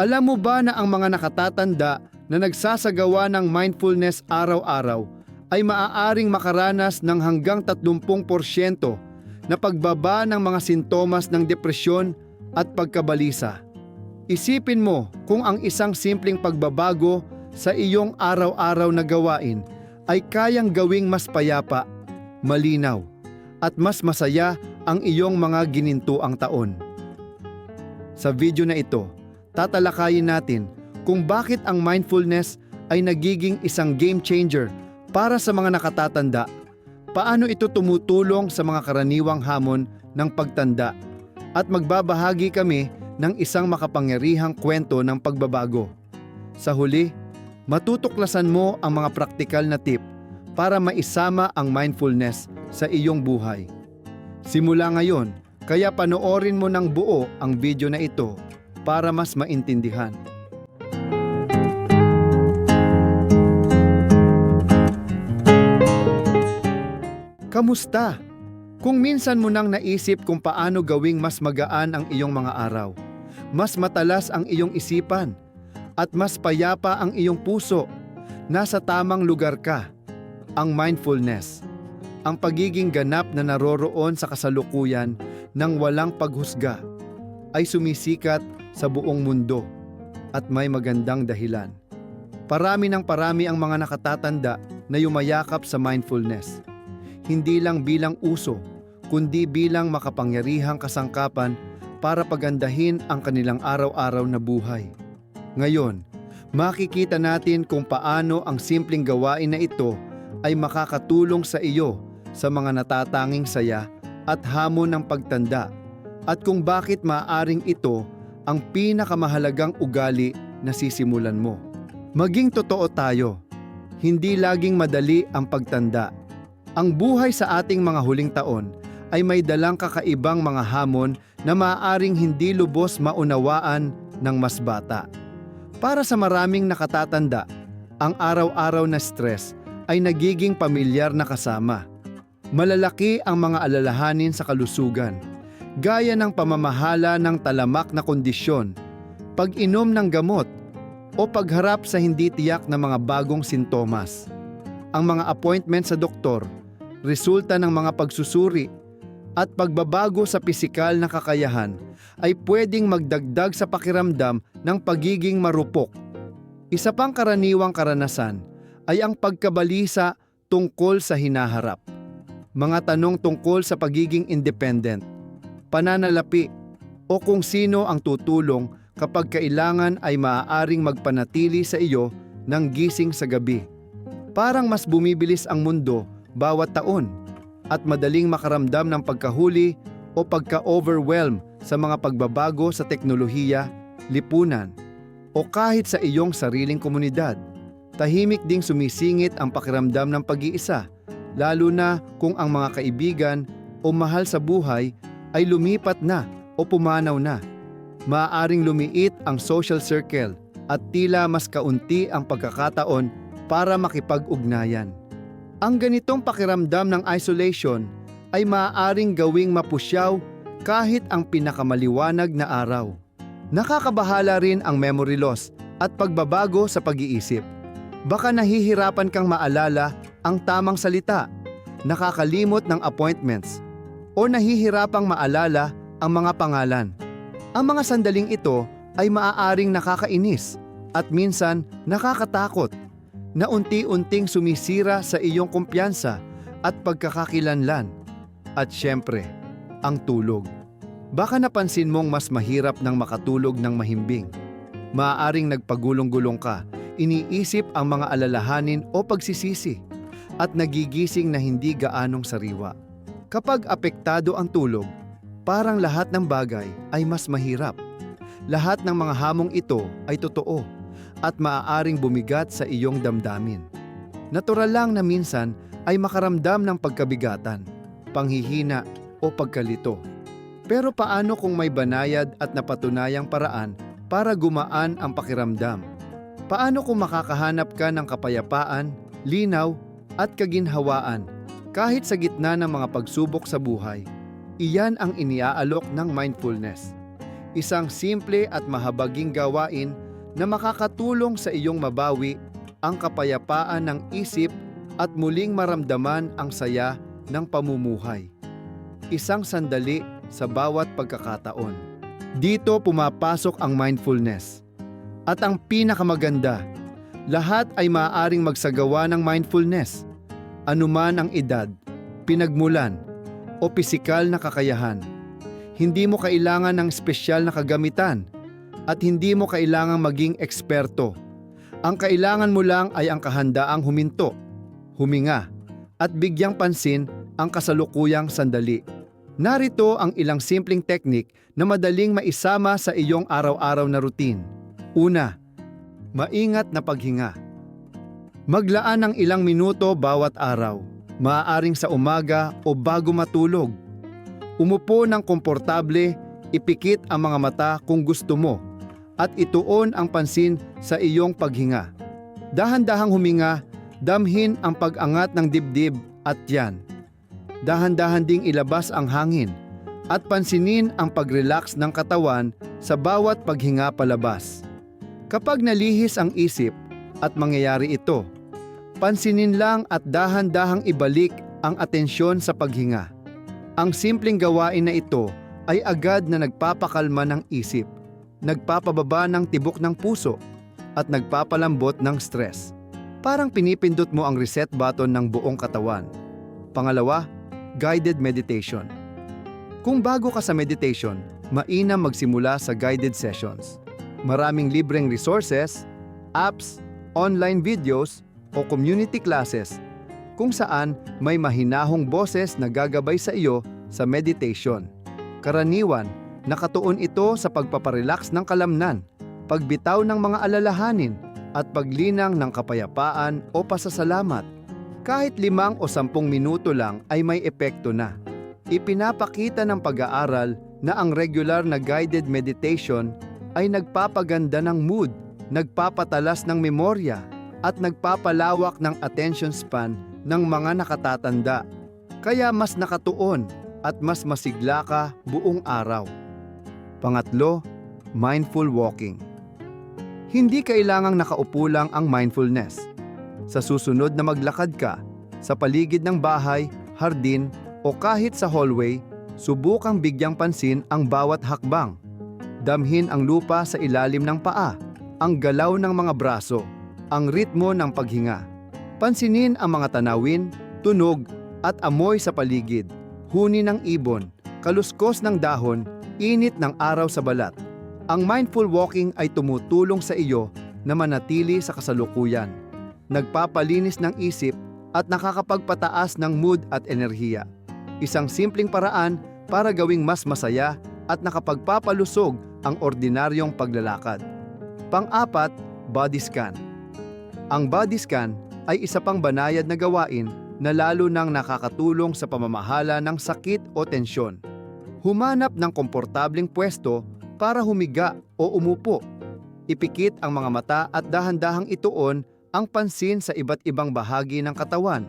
Alam mo ba na ang mga nakatatanda na nagsasagawa ng mindfulness araw-araw ay maaaring makaranas ng hanggang 30% na pagbaba ng mga sintomas ng depresyon at pagkabalisa. Isipin mo kung ang isang simpleng pagbabago sa iyong araw-araw na gawain ay kayang gawing mas payapa, malinaw, at mas masaya ang iyong mga ginintuang taon. Sa video na ito, tatalakayin natin kung bakit ang mindfulness ay nagiging isang game changer para sa mga nakatatanda, paano ito tumutulong sa mga karaniwang hamon ng pagtanda, at magbabahagi kami ng isang makapangyarihang kwento ng pagbabago. Sa huli, matutuklasan mo ang mga praktikal na tip para maisama ang mindfulness sa iyong buhay. Simula ngayon, kaya panoorin mo ng buo ang video na ito para mas maintindihan. Kamusta? Kung minsan mo nang naisip kung paano gawing mas magaan ang iyong mga araw, mas matalas ang iyong isipan, at mas payapa ang iyong puso, nasa tamang lugar ka. Ang mindfulness, ang pagiging ganap na naroroon sa kasalukuyan ng walang paghusga, ay sumisikat sa buong mundo at may magandang dahilan. Parami ng parami ang mga nakatatanda na yumayakap sa mindfulness hindi lang bilang uso, kundi bilang makapangyarihang kasangkapan para pagandahin ang kanilang araw-araw na buhay. Ngayon, makikita natin kung paano ang simpleng gawain na ito ay makakatulong sa iyo sa mga natatanging saya at hamon ng pagtanda at kung bakit maaaring ito ang pinakamahalagang ugali na sisimulan mo. Maging totoo tayo, hindi laging madali ang pagtanda ang buhay sa ating mga huling taon ay may dalang kakaibang mga hamon na maaaring hindi lubos maunawaan ng mas bata. Para sa maraming nakatatanda, ang araw-araw na stress ay nagiging pamilyar na kasama. Malalaki ang mga alalahanin sa kalusugan, gaya ng pamamahala ng talamak na kondisyon, pag-inom ng gamot, o pagharap sa hindi tiyak na mga bagong sintomas. Ang mga appointment sa doktor resulta ng mga pagsusuri at pagbabago sa pisikal na kakayahan ay pwedeng magdagdag sa pakiramdam ng pagiging marupok. Isa pang karaniwang karanasan ay ang pagkabalisa tungkol sa hinaharap. Mga tanong tungkol sa pagiging independent, pananalapi, o kung sino ang tutulong kapag kailangan ay maaaring magpanatili sa iyo ng gising sa gabi. Parang mas bumibilis ang mundo bawat taon at madaling makaramdam ng pagkahuli o pagka-overwhelm sa mga pagbabago sa teknolohiya, lipunan, o kahit sa iyong sariling komunidad. Tahimik ding sumisingit ang pakiramdam ng pag-iisa, lalo na kung ang mga kaibigan o mahal sa buhay ay lumipat na o pumanaw na. Maaaring lumiit ang social circle at tila mas kaunti ang pagkakataon para makipag-ugnayan. Ang ganitong pakiramdam ng isolation ay maaaring gawing mapusyaw kahit ang pinakamaliwanag na araw. Nakakabahala rin ang memory loss at pagbabago sa pag-iisip. Baka nahihirapan kang maalala ang tamang salita, nakakalimot ng appointments, o nahihirapang maalala ang mga pangalan. Ang mga sandaling ito ay maaaring nakakainis at minsan nakakatakot na unti-unting sumisira sa iyong kumpiyansa at pagkakakilanlan. At syempre, ang tulog. Baka napansin mong mas mahirap ng makatulog ng mahimbing. Maaaring nagpagulong-gulong ka, iniisip ang mga alalahanin o pagsisisi, at nagigising na hindi gaanong sariwa. Kapag apektado ang tulog, parang lahat ng bagay ay mas mahirap. Lahat ng mga hamong ito ay totoo at maaaring bumigat sa iyong damdamin. Natural lang na minsan ay makaramdam ng pagkabigatan, panghihina o pagkalito. Pero paano kung may banayad at napatunayang paraan para gumaan ang pakiramdam? Paano kung makakahanap ka ng kapayapaan, linaw at kaginhawaan kahit sa gitna ng mga pagsubok sa buhay? Iyan ang iniaalok ng mindfulness. Isang simple at mahabaging gawain na makakatulong sa iyong mabawi ang kapayapaan ng isip at muling maramdaman ang saya ng pamumuhay. Isang sandali sa bawat pagkakataon. Dito pumapasok ang mindfulness. At ang pinakamaganda, lahat ay maaaring magsagawa ng mindfulness. Anuman ang edad, pinagmulan, o pisikal na kakayahan. Hindi mo kailangan ng espesyal na kagamitan at hindi mo kailangang maging eksperto. Ang kailangan mo lang ay ang kahandaang huminto, huminga, at bigyang pansin ang kasalukuyang sandali. Narito ang ilang simpleng teknik na madaling maisama sa iyong araw-araw na routine. Una, maingat na paghinga. Maglaan ng ilang minuto bawat araw, maaaring sa umaga o bago matulog. Umupo ng komportable, ipikit ang mga mata kung gusto mo, at ituon ang pansin sa iyong paghinga. Dahan-dahang huminga, damhin ang pag-angat ng dibdib at yan. Dahan-dahan ding ilabas ang hangin at pansinin ang pag-relax ng katawan sa bawat paghinga palabas. Kapag nalihis ang isip at mangyayari ito, pansinin lang at dahan-dahang ibalik ang atensyon sa paghinga. Ang simpleng gawain na ito ay agad na nagpapakalma ng isip, nagpapababa ng tibok ng puso, at nagpapalambot ng stress. Parang pinipindot mo ang reset button ng buong katawan. Pangalawa, guided meditation. Kung bago ka sa meditation, mainam magsimula sa guided sessions. Maraming libreng resources, apps, online videos, o community classes kung saan may mahinahong boses na gagabay sa iyo sa meditation. Karaniwan, nakatuon ito sa pagpaparelax ng kalamnan, pagbitaw ng mga alalahanin, at paglinang ng kapayapaan o pasasalamat. Kahit limang o sampung minuto lang ay may epekto na. Ipinapakita ng pag-aaral na ang regular na guided meditation ay nagpapaganda ng mood, nagpapatalas ng memorya, at nagpapalawak ng attention span ng mga nakatatanda. Kaya mas nakatuon at mas masigla ka buong araw. Pangatlo, mindful walking. Hindi kailangang nakaupo lang ang mindfulness. Sa susunod na maglakad ka, sa paligid ng bahay, hardin, o kahit sa hallway, subukang bigyang pansin ang bawat hakbang. Damhin ang lupa sa ilalim ng paa, ang galaw ng mga braso, ang ritmo ng paghinga. Pansinin ang mga tanawin, tunog, at amoy sa paligid, huni ng ibon, kaluskos ng dahon, init ng araw sa balat. Ang mindful walking ay tumutulong sa iyo na manatili sa kasalukuyan, nagpapalinis ng isip at nakakapagpataas ng mood at enerhiya. Isang simpleng paraan para gawing mas masaya at nakapagpapalusog ang ordinaryong paglalakad. Pang-apat, body scan. Ang body scan ay isa pang banayad na gawain na lalo nang nakakatulong sa pamamahala ng sakit o tensyon. Humanap ng komportableng pwesto para humiga o umupo. Ipikit ang mga mata at dahan-dahang ituon ang pansin sa iba't ibang bahagi ng katawan,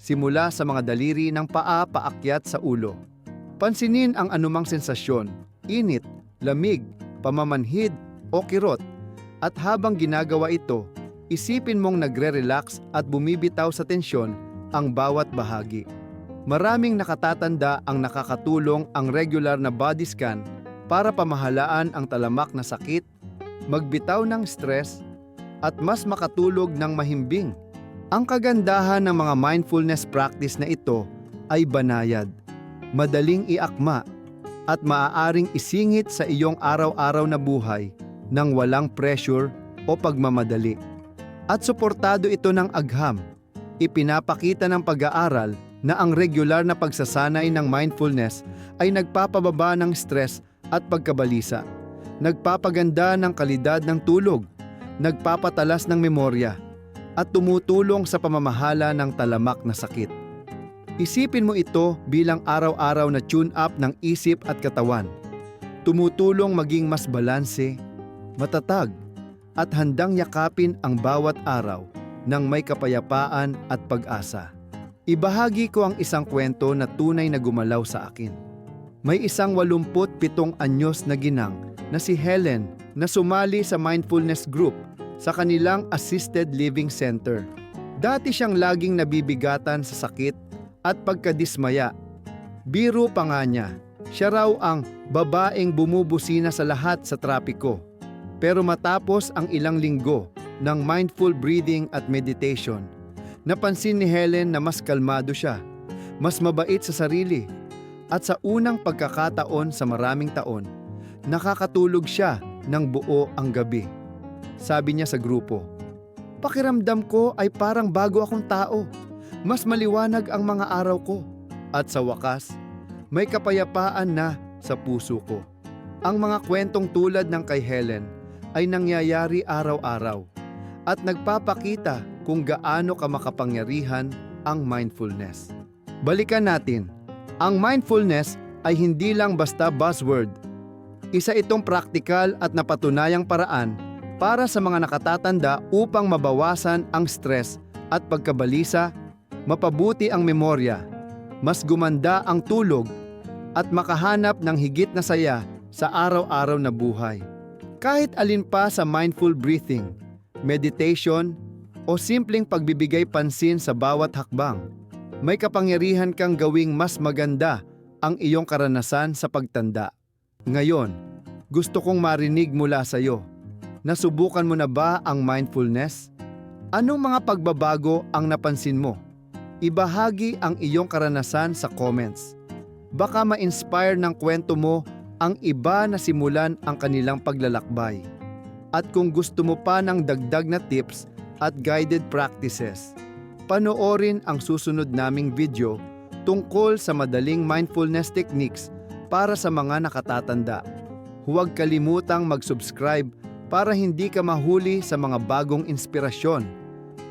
simula sa mga daliri ng paa paakyat sa ulo. Pansinin ang anumang sensasyon, init, lamig, pamamanhid o kirot, at habang ginagawa ito, isipin mong nagre-relax at bumibitaw sa tensyon ang bawat bahagi. Maraming nakatatanda ang nakakatulong ang regular na body scan para pamahalaan ang talamak na sakit, magbitaw ng stress, at mas makatulog ng mahimbing. Ang kagandahan ng mga mindfulness practice na ito ay banayad, madaling iakma, at maaaring isingit sa iyong araw-araw na buhay ng walang pressure o pagmamadali. At suportado ito ng agham. Ipinapakita ng pag-aaral na ang regular na pagsasanay ng mindfulness ay nagpapababa ng stress at pagkabalisa, nagpapaganda ng kalidad ng tulog, nagpapatalas ng memorya, at tumutulong sa pamamahala ng talamak na sakit. Isipin mo ito bilang araw-araw na tune-up ng isip at katawan. Tumutulong maging mas balanse, matatag, at handang yakapin ang bawat araw ng may kapayapaan at pag-asa. Ibahagi ko ang isang kwento na tunay na gumalaw sa akin. May isang 87 anyos na ginang na si Helen na sumali sa mindfulness group sa kanilang assisted living center. Dati siyang laging nabibigatan sa sakit at pagkadismaya. Biro pa nga niya, siya raw ang babaeng bumubusina sa lahat sa trapiko. Pero matapos ang ilang linggo ng mindful breathing at meditation, napansin ni Helen na mas kalmado siya, mas mabait sa sarili, at sa unang pagkakataon sa maraming taon, nakakatulog siya ng buo ang gabi. Sabi niya sa grupo, Pakiramdam ko ay parang bago akong tao. Mas maliwanag ang mga araw ko. At sa wakas, may kapayapaan na sa puso ko. Ang mga kwentong tulad ng kay Helen ay nangyayari araw-araw at nagpapakita kung gaano ka makapangyarihan ang mindfulness. Balikan natin, ang mindfulness ay hindi lang basta buzzword. Isa itong praktikal at napatunayang paraan para sa mga nakatatanda upang mabawasan ang stress at pagkabalisa, mapabuti ang memorya, mas gumanda ang tulog, at makahanap ng higit na saya sa araw-araw na buhay. Kahit alin pa sa mindful breathing, meditation, o simpleng pagbibigay pansin sa bawat hakbang, may kapangyarihan kang gawing mas maganda ang iyong karanasan sa pagtanda. Ngayon, gusto kong marinig mula sa iyo. Nasubukan mo na ba ang mindfulness? Anong mga pagbabago ang napansin mo? Ibahagi ang iyong karanasan sa comments. Baka ma-inspire ng kwento mo ang iba na simulan ang kanilang paglalakbay. At kung gusto mo pa ng dagdag na tips at guided practices, panoorin ang susunod naming video tungkol sa madaling mindfulness techniques para sa mga nakatatanda. Huwag kalimutang mag-subscribe para hindi ka mahuli sa mga bagong inspirasyon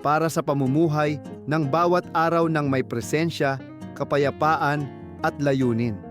para sa pamumuhay ng bawat araw ng may presensya, kapayapaan at layunin.